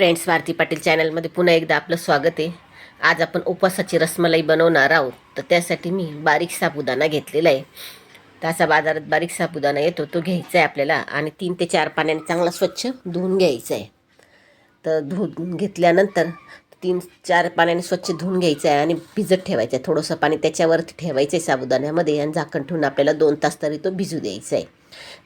Friends Bharti Patil चॅनलमध्ये पुन्हा एकदा आपलं स्वागत आहे. आज आपण उपवासाची रसमलाई बनवणार आहोत. तर त्यासाठी मी बारीक साबुदाणा घेतलेला आहे. त्याचा बाजारात बारीक साबुदाणा येतो तो घ्यायचा आहे आपल्याला आणि तीन ते चार पाण्याने चांगला स्वच्छ धुवून घ्यायचा आहे. तर धुवून घेतल्यानंतर तीन चार पाण्याने स्वच्छ धुवून घ्यायचं आहे आणि भिजत ठेवायचं आहे. थोडंसं पाणी त्याच्यावरती ठेवायचं आहे साबुदाण्यामध्ये आणि झाकण ठेवून आपल्याला दोन तास तरी तो भिजू द्यायचा आहे.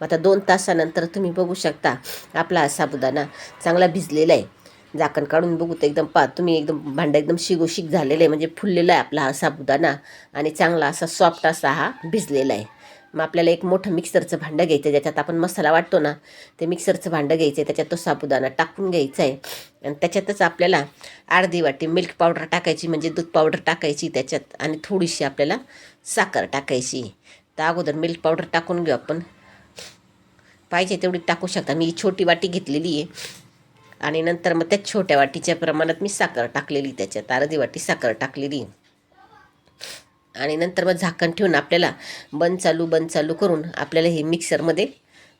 मग आता दोन तासानंतर तुम्ही बघू शकता आपला साबुदाणा चांगला भिजलेला आहे. झाकण काढून बघू तर एकदम पा तुम्ही एकदम भांडं एकदम शिगोशिक झालेलं आहे. म्हणजे फुललेला आहे आपला हा साबुदाणा आणि चांगला असा सॉफ्ट असा हा भिजलेला आहे. मग आपल्याला एक मोठं मिक्सरचं भांडं घ्यायचं आहे. ज्याच्यात आपण मसाला वाटतो ना ते मिक्सरचं भांडं घ्यायचं आहे. त्याच्यात तो साबुदाणा टाकून घ्यायचा आहे. आणि त्याच्यातच आपल्याला अर्धी वाटी मिल्क पावडर टाकायची म्हणजे दूध पावडर टाकायची त्याच्यात आणि थोडीशी आपल्याला साखर टाकायची. तर अगोदर मिल्क पावडर टाकून घेऊ आपण. पाहिजे तेवढी टाकू शकता. मी ही छोटी वाटी घेतलेली आहे. आणि नंतर मग त्या छोट्या वाटीच्या प्रमाणात मी साखर टाकलेली त्याच्यात अर्धी वाटी साखर टाकलेली. आणि नंतर मग झाकण ठेवून आपल्याला बंद चालू बंद चालू करून आपल्याला हे मिक्सरमध्ये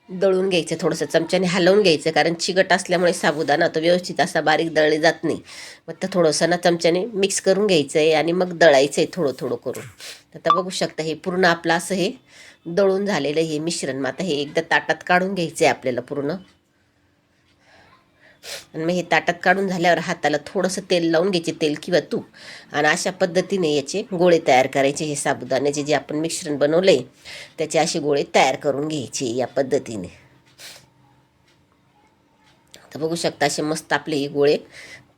दळून घ्यायचं थोडंसं चमच्याने हलवून घ्यायचं कारण चिकट असल्यामुळे साबुदाणा तो व्यवस्थित असा बारीक दळले जात नाही. मग तर थोडंसं ना चमच्याने मिक्स करून घ्यायचं आहे आणि मग दळायचं आहे थोडं थोडं करून. आता बघू शकता हे पूर्ण आपलं असं हे दळून झालेलं हे मिश्रण. मग आता हे एकदा ताटात काढून घ्यायचं आहे आपल्याला पूर्ण. आणि मग हे ताटात काढून झाल्यावर हाताला थोडंसं तेल लावून घ्यायचे तेल किंवा तूप. आणि अशा पद्धतीने याचे गोळे तयार करायचे. हे साबुदाण्याचे जे आपण मिश्रण बनवलं आहे त्याचे असे गोळे तयार करून घ्यायचे या पद्धतीने. तर बघू शकता असे मस्त आपले हे गोळे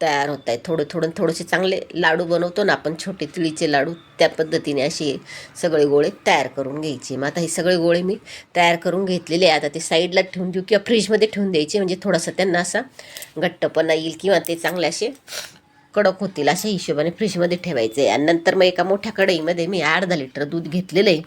तयार होत आहेत. थोडं थोडं थोडेसे चांगले लाडू बनवतो ना आपण छोटे तिळीचे लाडू त्या पद्धतीने असे सगळे गोळे तयार करून घ्यायचे. मग आता हे सगळे गोळे मी तयार करून घेतलेले आहे आता ते साईडला ठेवून देऊ किंवा फ्रीजमध्ये ठेवून द्यायचे. म्हणजे थोडासा त्यांना असा घट्टपणा येईल किंवा ते चांगले असे कडक होतील अशा हिशोबाने फ्रीजमध्ये ठेवायचे. आहे आणि नंतर मग एका मोठ्या कढईमध्ये मी अर्धा लिटर दूध घेतलेलं आहे.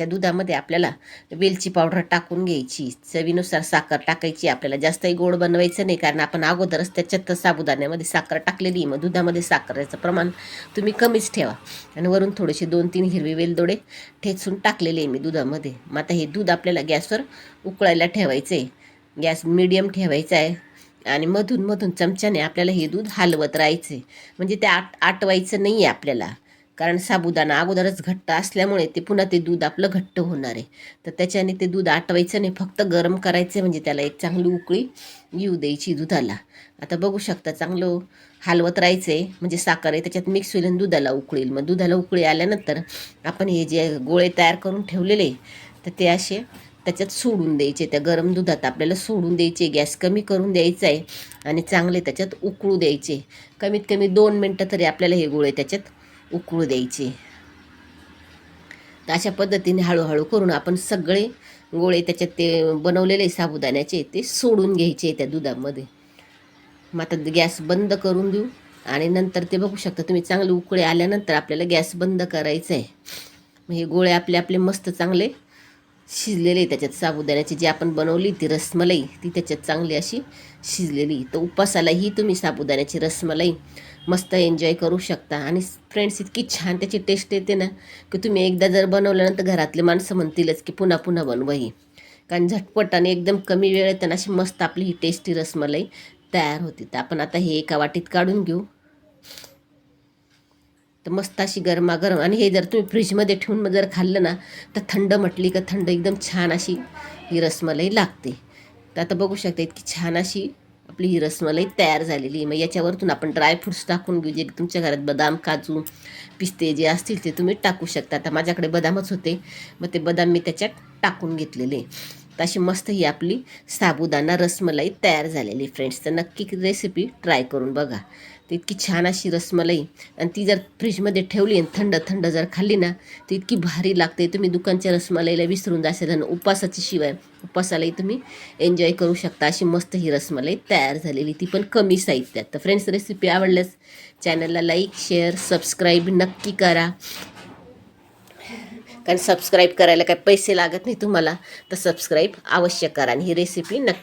त्या दुधामध्ये आपल्याला वेलची पावडर टाकून घ्यायची. चवीनुसार साखर टाकायची. आपल्याला जास्तही गोड बनवायचं नाही. कारण आपण अगोदरच त्याच्यात साबुदाण्यामध्ये साखर टाकलेली मग दुधामध्ये साखरेचं प्रमाण तुम्ही कमीच ठेवा. आणि वरून थोडेसे दोन तीन हिरवे वेलदोडे ठेचून टाकलेले आहे मी दुधामध्ये. मग आता हे दूध आपल्याला गॅसवर उकळायला ठेवायचं आहे. गॅस मिडियम ठेवायचा आहे. आणि मधून मधून चमच्याने आपल्याला हे दूध हलवत राहायचं आहे. म्हणजे ते आट आटवायचं नाही आहे आपल्याला. कारण साबुदाणा अगोदरच घट्ट असल्यामुळे ते पुन्हा ते दूध आपलं घट्ट होणार आहे. तर त्याच्याने ते दूध आटवायचं नाही फक्त गरम करायचं म्हणजे त्याला एक चांगली उकळी येऊ द्यायची दुधाला. आता बघू शकता चांगलं हलवत राहायचं आहे म्हणजे साखर आहे त्याच्यात मिक्स होईल आणि दुधाला उकळील मग दुधाला उकळी आल्यानंतर आपण हे जे गोळे तयार करून ठेवलेले तर ते असे त्याच्यात सोडून द्यायचे. त्या गरम दुधात आपल्याला सोडून द्यायचे गॅस कमी करून द्यायचा आहे आणि चांगले त्याच्यात उकळू द्यायचे. कमीत कमी दोन मिनटं तरी आपल्याला हे गोळे त्याच्यात उकळू द्यायचे. तर अशा पद्धतीने हळूहळू करून आपण सगळे गोळे त्याच्यात ते बनवलेले साबुदाण्याचे ते सोडून घ्यायचे त्या दुधामध्ये. मग आता गॅस बंद करून देऊ आणि नंतर ते बघू शकता तुम्ही चांगले उकळे आल्यानंतर आपल्याला गॅस बंद करायचं आहे हे गोळे आपले आपले मस्त चांगले शिजलेले त्याच्यात साबुदाण्याची जी आपण बनवली ती रसमलाई ती त्याच्यात चांगली अशी शिजलेली. तर उपासालाही तुम्ही साबुदाण्याची रसमलाई मस्त एन्जॉय करू शकता. आणि फ्रेंड्स इतकी छान त्याची टेस्ट येते ना की तुम्ही एकदा जर बनवल्यानंतर घरातले माणसं म्हणतीलच की पुन्हा पुन्हा बनवा ही. कारण झटपट आणि एकदम कमी वेळेत आणि अशी मस्त आपली ही टेस्टी रसमलाई तयार होती. तर आपण आता हे एका वाटीत काढून घेऊ. तर मस्त अशी गरमागरम. आणि हे जर तुम्ही फ्रीजमध्ये ठेवून जर खाल्लं ना तर थंड म्हटली का थंड एकदम छान अशी ही रसमलाई लागते. तर आता बघू शकता इतकी छान अशी आपली ही रसमलाई तयार झालेली आहे. मग याच्यावरतून आपण ड्रायफ्रूट्स टाकून घेऊ जे तुमच्या घरात बदाम काजू पिस्ते जे असतील ते तुम्ही टाकू शकता. आता माझ्याकडे बदामच होते. मग ते बदाम मी त्याच्यात टाकून घेतलेले. तर अशी मस्त ही आपली साबुदाणा रसमलाई तयार झालेली फ्रेंड्स तर नक्की रेसिपी ट्राय करून बघा. तर इतकी छान अशी रसमलाई. आणि ती जर फ्रीजमध्ये ठेवली आणि थंड थंड जर खाल्ली ना ती इतकी भारी लागते. तुम्ही दुकानच्या रसमलाईला विसरून जाशाल आणि उपासाच्या शिवाय उपासालाही तुम्ही एन्जॉय करू शकता. अशी मस्त ही रसमलाई तयार झालेली. ती पण कमी साहित्यात. तर फ्रेंड्स रेसिपी आवडल्यास चॅनलला लाईक शेअर सबस्क्राईब नक्की करा. कारण सबस्क्राईब करायला काही पैसे लागत नाही तुम्हाला तर सबस्क्राईब अवश्य करा आणि ही रेसिपी नक्की